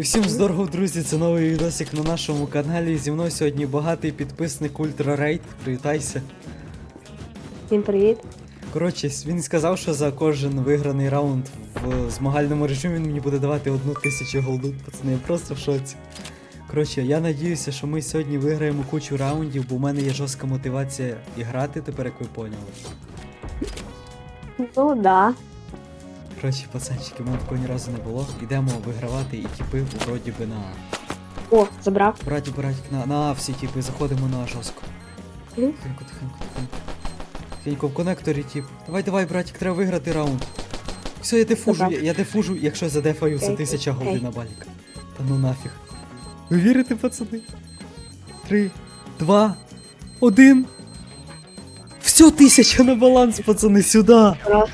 І всім здорово, друзі! Це новий відосик на нашому каналі. Зі мною сьогодні багатий підписник Ультра Рейд. Привітайся. Всім привіт. Коротше, він сказав, що за кожен виграний раунд в змагальному режимі він мені буде давати одну тисячу голду. Пацани, я просто в шоці. Коротше, я надіюся, що ми сьогодні виграємо кучу раундів, бо в мене є жорстка мотивація і грати, тепер як ви поняли. Ну да. Коротше, пацанчики, в мене такого ні разу не було. Ідемо вигравати і тіпи вроді би на. О, забрав. Браті, братик, на, на всі типи, заходимо на жорстко. Мгм. Тихенько, тихенько, тихенько. Тихенько в конекторі, тип. Давай, давай, братик, треба виграти раунд. Все, я дефужу, Добре. я, я дефужу, якщо задефаю за Окей, тисяча окей. голди на балік. Та ну нафіг. Ви вірите, пацани? Три, два, один. Все, тисяча на баланс, пацани, сюди! Раз.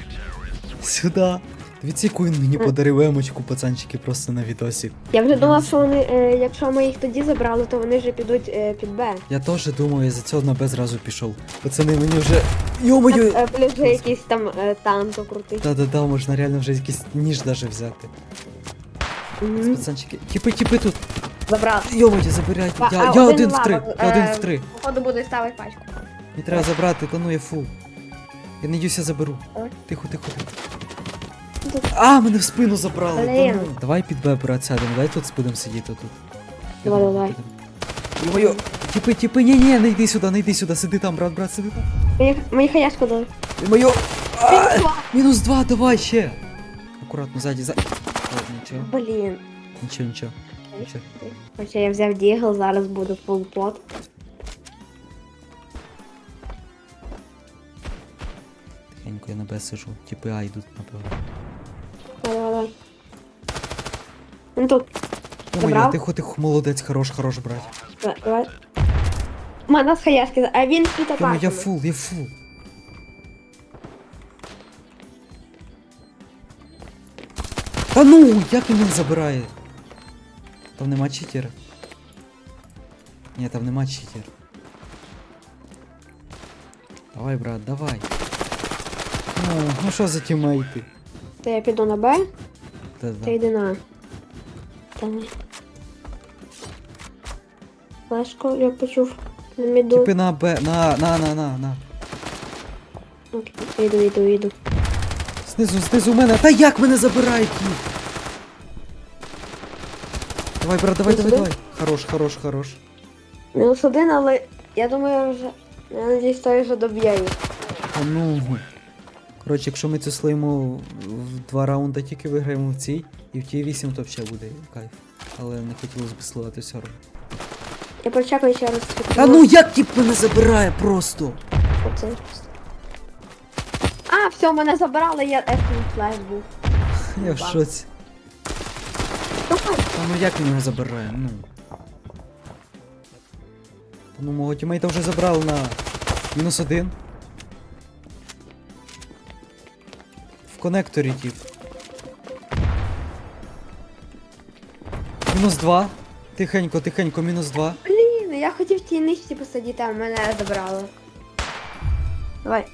Сюди. Він мені подарив емочку, пацанчики, просто на відосі. Я вже думав, що вони, е, якщо ми їх тоді забрали, то вони вже підуть е, під Б. Я теж думаю, я за цього на Б зразу пішов. Пацани, мені вже. Йо-моє! Е, Плюс вже якийсь там е, танто крутий. Да-да-да, можна реально вже якийсь ніж даже взяти. Мгм. Пацанчики, тіпи, тіпи тут. Забрав. Йо-моє, забирай. А, Я, а, я один в три. лавок, Я один е, в три. Походу буде ставити пачку. Мені треба забрати, та ну я фул. Я надіюся заберу. Давай. Тихо, тихо, тихо. А, мене в спину забрали. Блін. ну. Давай під Б, брат, сядемо. Давай тут будемо сидіти тут. Давай, давай. підемо. Йо-моє, тіпи, тіпи, ні, ні, не йди сюди, не йди сюди, сиди там, брат, брат, сиди там. Мені, мені хаяшку дали. Йо-моє. А, Мінус два, давай ще. Акуратно, ззаді, ззаді. Ладно, нічого, Блін. нічого, нічого. нічого. Хоча я взяв дігл, зараз буду фул пот. Тихенько я на Б сижу. Типи А йдуть, напевно. Давай, давай. Ну тут. Забрав? тихо, тихо, молодець, хорош, хорош, брат. Давай, давай. Мене з хаяшки, а він тут Йо-моє, я фул, я фул. Та ну, як він забирає? Там нема читера? Ні, там нема читера. Давай, брат, давай. Ну, ну що за тімейти? То я піду на Б, ти Да-да. йди на А. Давай. Флешку я почув. На міду. Типи на Б, на, на, на, на, на. Окей, йду, йду, йду. Знизу, знизу мене. Та як мене забирають? Давай, брат, давай, давай, сюди? давай. Хорош, хорош, хорош. Мінус один, але я думаю, вже. Я надіюсь, той вже доб'є їх. Та ну. Коротше, якщо ми цю слиму в два раунди тільки виграємо в цій, і в тій вісім, то взагалі буде кайф. Але не хотілося б сливати все одно. Я прочекаю ще раз. Та ну як тип мене забирає просто? Оце. А, все, мене забрали, я ефін флеш був. Я в шоці. Давай. Та ну як він мене забирає? Ну. Ну мого тімейта вже забрали на мінус один. Конекторі тип. Мінус два. Тихенько, тихенько, мінус два. Блін, я хотів в тій нижці посидіти, а мене забрали. Давай,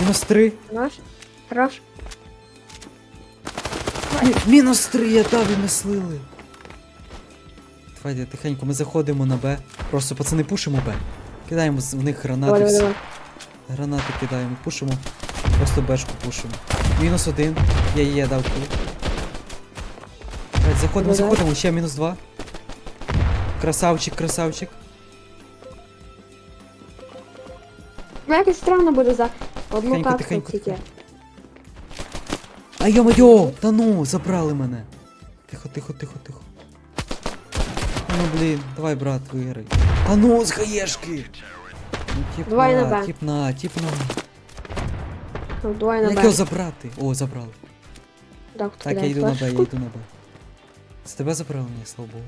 Мінус три. хорош. Хорош. Мі- мінус три, я дав і ми слили. Давайте тихенько, ми заходимо на Б. Просто пацани пушимо Б. Кидаємо з- в них гранати. Давай, давай, всі. давай. Гранати кидаємо, пушимо. Просто бешку пушимо. Мінус один. Я є дав кул. Заходимо, заходимо, ще мінус два. Красавчик, красавчик. Ну якось странно буде за одну катку тільки. А йо-моє, та ну, забрали мене. Тихо, тихо, тихо, тихо. Ну блін, давай, брат, виграй. Та ну, з хаєшки! Ну, тіп Давай на Б. тіп на, тіп на. Ну, давай на Як Б. його забрати? О, забрали. Так, Так, я йду на Б, я йду на Б. З тебе забрали мені, слава Богу.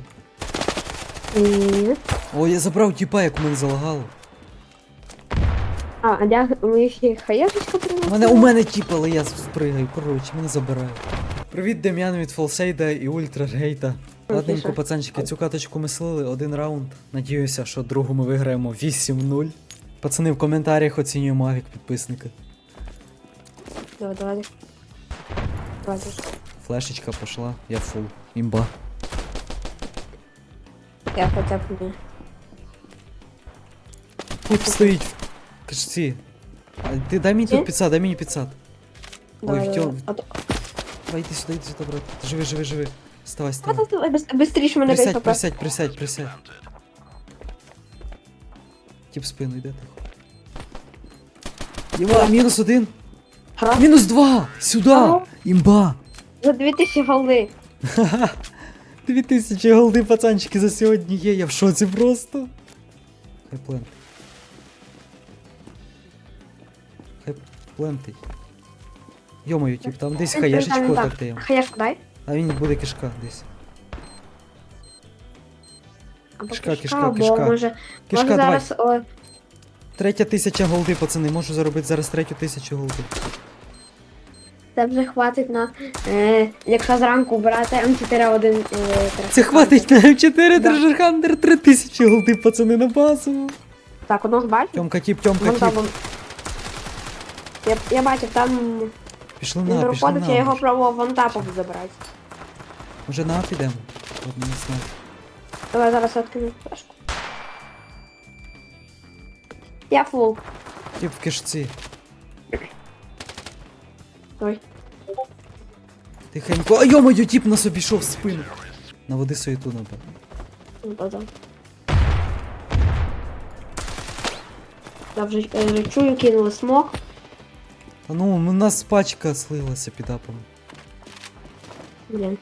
Ні. О, я забрав тіпа, як у мене залагало. А, а я ми ще хаєшечка У мене у мене тіп, але я спригаю, коротше, мене забирають. Привіт, Дем'ян від Фолсейда і Ультра Гейта. Ладненько, пацанчики, цю каточку ми слили один раунд. Надіюся, що другу ми виграємо 8-0. Пацани, в коментарях оцінюємо авік підписника. Давай, давай. Давай. Флешечка пошла, я фул. Імба. Я хоча б не. Тут стоїть. А ти дай мені Ні? тут 500, дай мені 500. Ой, Давай, давай. тьом. А то- Давай іди сюди, іди сюди, брат. Живи, живи, живи. Вставай, А, вставай. то- то- бис- Присядь, бейфа. присядь, присядь, присядь. Тіп в спину йде тихо. Єва, мінус один. Гра Мінус два! Сюди! Ага. Імба! за 2000 голди. Ха-ха. Дві тисячі голди, пацанчики, за сьогодні є, я в шоці просто. Хай плент. Хай плентить. Йомаю, тип, там десь хаєшечку так даємо. Хаяшку дай. А він буде кишка десь. Або Кишка, кишка, або кишка. Може, Кишка, може давай. зараз о, Третя тисяча голди, пацани, можу заробити зараз третю тисячу голди. це вже хватить на. Е, якщо зранку брати М4-1. Е, Це хватить на М4 Да. Treasure Hunter 3000 голди, пацани, на базу. Так, одного бачив? Тьомка тіп, тьомка Вон там. тіп. Я, я бачив, там Пішли він на, пішли проходить, я його на. пробував вон тапом забрати. Може на підемо? Ладно, не знаю. Давай зараз відкину флешку. Я фул. Тіп в кишці. Ой. Тихенько. А йомаю, тіп нас обійшов в спину. Наводи суєту, напевно. Ну, да-да. Я вже е, чую, кинули смок. Та ну, у нас пачка слилася під апом. Блін.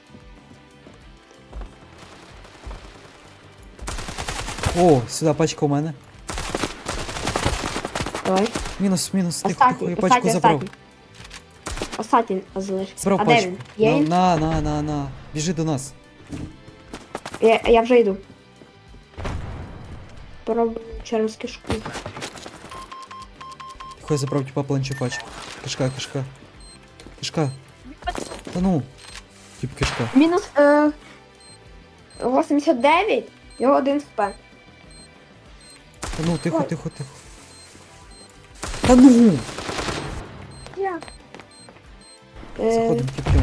О, сюди пачка у мене. Давай. Мінус, мінус, тихо, тихо, я пачку забрав. остатній. Залишився. Забрав А де пачку. він? Є На, він? на, на, на, на. Біжи до нас. Я, я вже йду. Пробую через кишку. Тихо, я забрав типа планчу пачку. Кишка, кишка. Кишка. Та ну. Тип кишка. Мінус е, 89, його один спе. Ну, тихо, тихо, тихо. Та ну! Я. Е, Заходимо, тип, тип.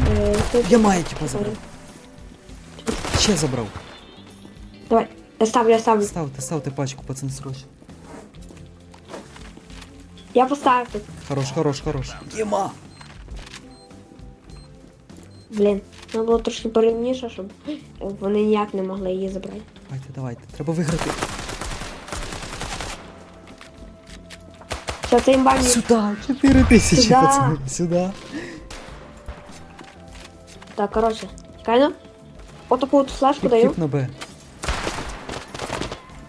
е, Я маю типа забрав. Ще забрав. Давай, я ставлю, я ставлю. Ставте, ставте пачку, пацан, срочно. Я поставив тут. Хорош, хорош, хорош. Єма! Блін, треба було трошки порівніше, щоб вони ніяк не могли її забрати. Давайте, давайте. Треба виграти. Що це імбані? Сюда! 4 тисячі, Сюда. пацани. Сюда. Так, коротше, чекай ну. Отаку от флешку даю. на Б.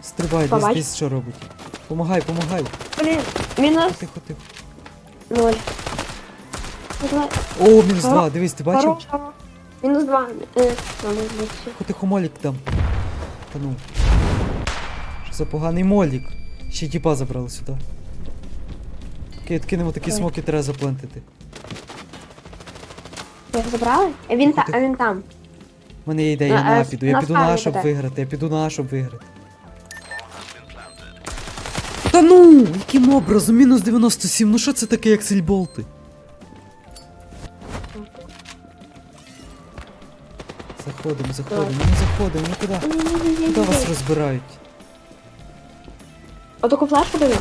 Стрибай, десь, Побач. десь що робить. Помагай, помагай. Блін, мінус Тихо, тихо. ноль. Давай. О, мінус Хоро- 2, дивись, ти бачив? Хорош, хорош. Мінус два. Е, надо. Тихо, тихо, молік дам. Та ну. Що за поганий молік? Ще й тіпа забрали сюди. Окей, кинемо такі Ой. смоки, треба заплентити. Ви забрали? А він, та, а він там. У мене є ідея, я А, на а, піду. Я на піду на спавні щоб буде. виграти, я піду на А, щоб виграти. Та ну! Яким образом? Мінус 97, ну що це таке, як сільболти? Заходимо, заходимо, ну заходимо, ну куди? Куди вас розбирають? Отаку флешку даю.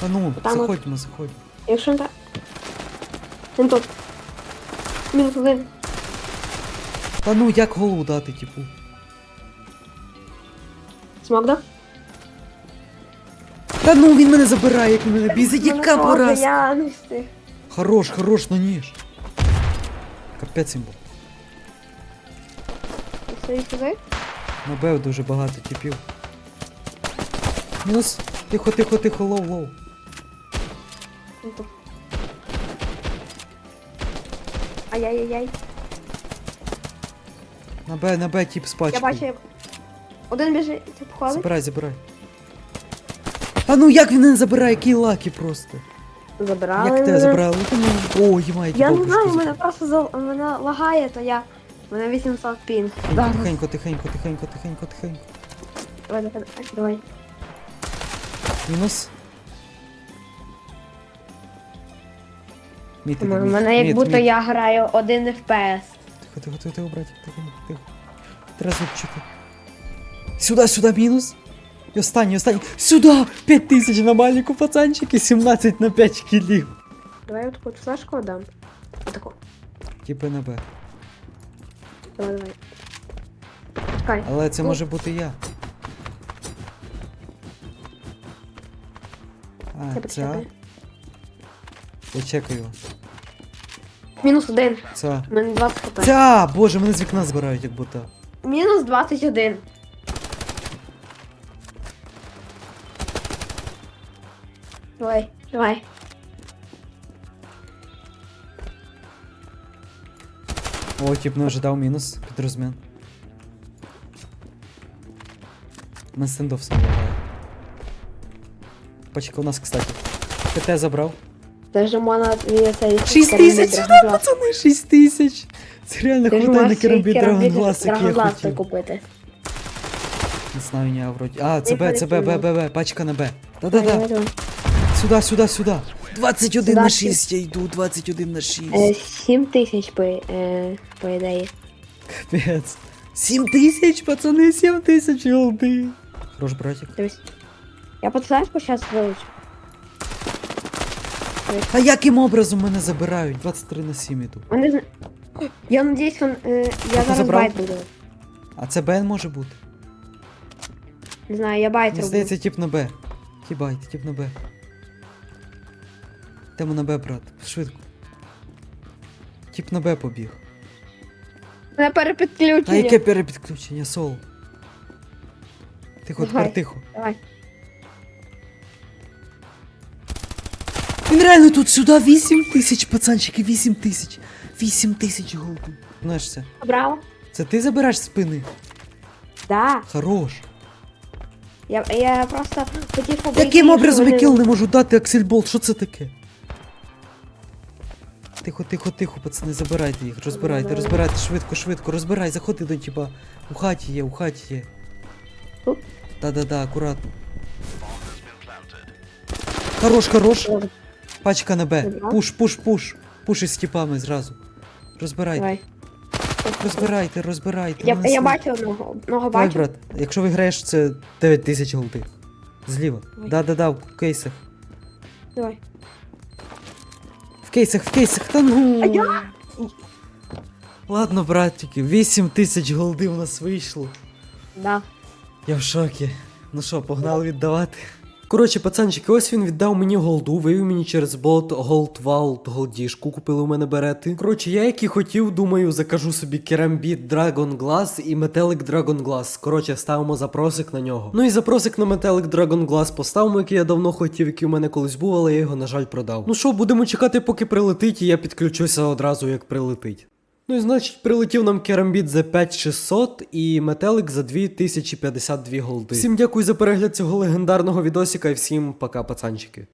Та ну, Там от- заходьмо, заходьмо. Якщо не так. Він тут. Мінус один. Та ну, як голову дати, типу? Смок, да? Та ну, він мене забирає, як він мене бізить, яка Ну, пораз. Я не встиг. Хорош, хорош, ну ніж. Капець їм був. Сюди. На Б дуже багато типів. Мінус. Тихо, тихо, тихо, лоу, лоу. Він. Ай-яй-яй-яй. На Б, на Б тип з Я пачкою. бачу, як... Один біжить, це походить. Забирай, забирай. Та ну як він не забирає, який лакі просто. Забирали. Як тебе мене. забрали? Та ну, О, їмає Я не знаю, мене просто за... мене лагає, то я... Мене 800 пін. Тихенько, Тихенько, тихенько, тихенько, тихенько, тихенько. Давай, давай, давай. Мінус. Мітити, У мітити, мене як міт, будто міт. я граю один FPS. Тихо, тихо, тихо, тихо, братик, тихо, тихо. Треба зубчики. Сюди, сюди, мінус. І останній, останній. Сюди! 5 тисяч на маленьку пацанчики, 17 на 5 кілів. Давай я таку флешку дам. Отаку. Типи на Б. Давай, давай. Чекай. Але це може бути я. А, це А? Я чекаю. Мінус один. Це. У мене 20 хп. А! Боже, мене з вікна збирають, як будто. Мінус 21. Давай, давай. О, тип не ожидав мінус під розмін. На стендов сам лагає. Пачка у нас, кстати. ПТ забрав. Даже можна цей 6 тисяч сюди, пацани, 6 тисяч. Це реально хватає на керамбі який я хотів. купити. Не знаю, а вроді. А, це Б, це Б, Б. Б, Б, пачка на Б. Да-да-да. Сюда, сюда, сюда. 21 Сюда, на 6 я йду, 21 на 6. Е, 7 тисяч по, е, по ідеї. Капець. 7 тисяч, пацани, 7 тисяч голди. Хорош, братик. Я подсадку зараз вилучу. А яким образом мене забирають? 23 на 7 іду. Вони Я надіюсь, він, е, я зараз забрав? байт буду. А це Б може бути? Не знаю, я байт Мені роблю. здається, тип на Б. Хібай, тип на Б. Йдемо на Б, брат. Швидко. Тип на Б побіг. На перепідключення. А яке перепідключення, сол? Тихо, Давай. тепер тихо. Давай. Він реально тут сюди 8 тисяч, пацанчики, 8 тисяч. 8 тисяч голду. Знаєш це? Браво. Це ти забираєш з спини? Да. Хорош. Я, я просто хотів побити. Яким образом я кіл не можу дати Аксельболт? Що це таке? Тихо, тихо, тихо, пацани, забирайте їх, розбирайте, розбирайте швидко, швидко, розбирай, заходи до типа. У хаті є, у хаті є. Тут? Да-да-да, акуратно. Хорош, хорош. Пачка на Б. Добре. Пуш, пуш, пуш. Пуш із типами зразу. Розбирайте, Давай. розбирайте, розбирайте. Я, я бачу одного. Одного бачу. брат, якщо виграєш, це 9 тисяч голди. Зліва. Давай. Да-да-да, в кейсах. Давай. В кейсах, в кейсах, та ну. А я? Ладно, братики, 8 тисяч голди у нас вийшло. Да. Я в шокі. Ну що, погнали віддавати. Коротше, пацанчики, ось він віддав мені голду, вивів мені через Gold Vault голдішку, купили у мене берети. Коротше, я як і хотів, думаю, закажу собі керамбіт Dragon Glass і Metallic Dragon Glass. Коротше, ставимо запросик на нього. Ну і запросик на Metallic Dragon Glass поставимо, який я давно хотів, який у мене колись був, але я його, на жаль, продав. Ну що, будемо чекати, поки прилетить, і я підключуся одразу, як прилетить. Ну і значить, прилетів нам керамбіт за 5600 і метелик за 2052 голди. Всім дякую за перегляд цього легендарного відосика і всім пока, пацанчики.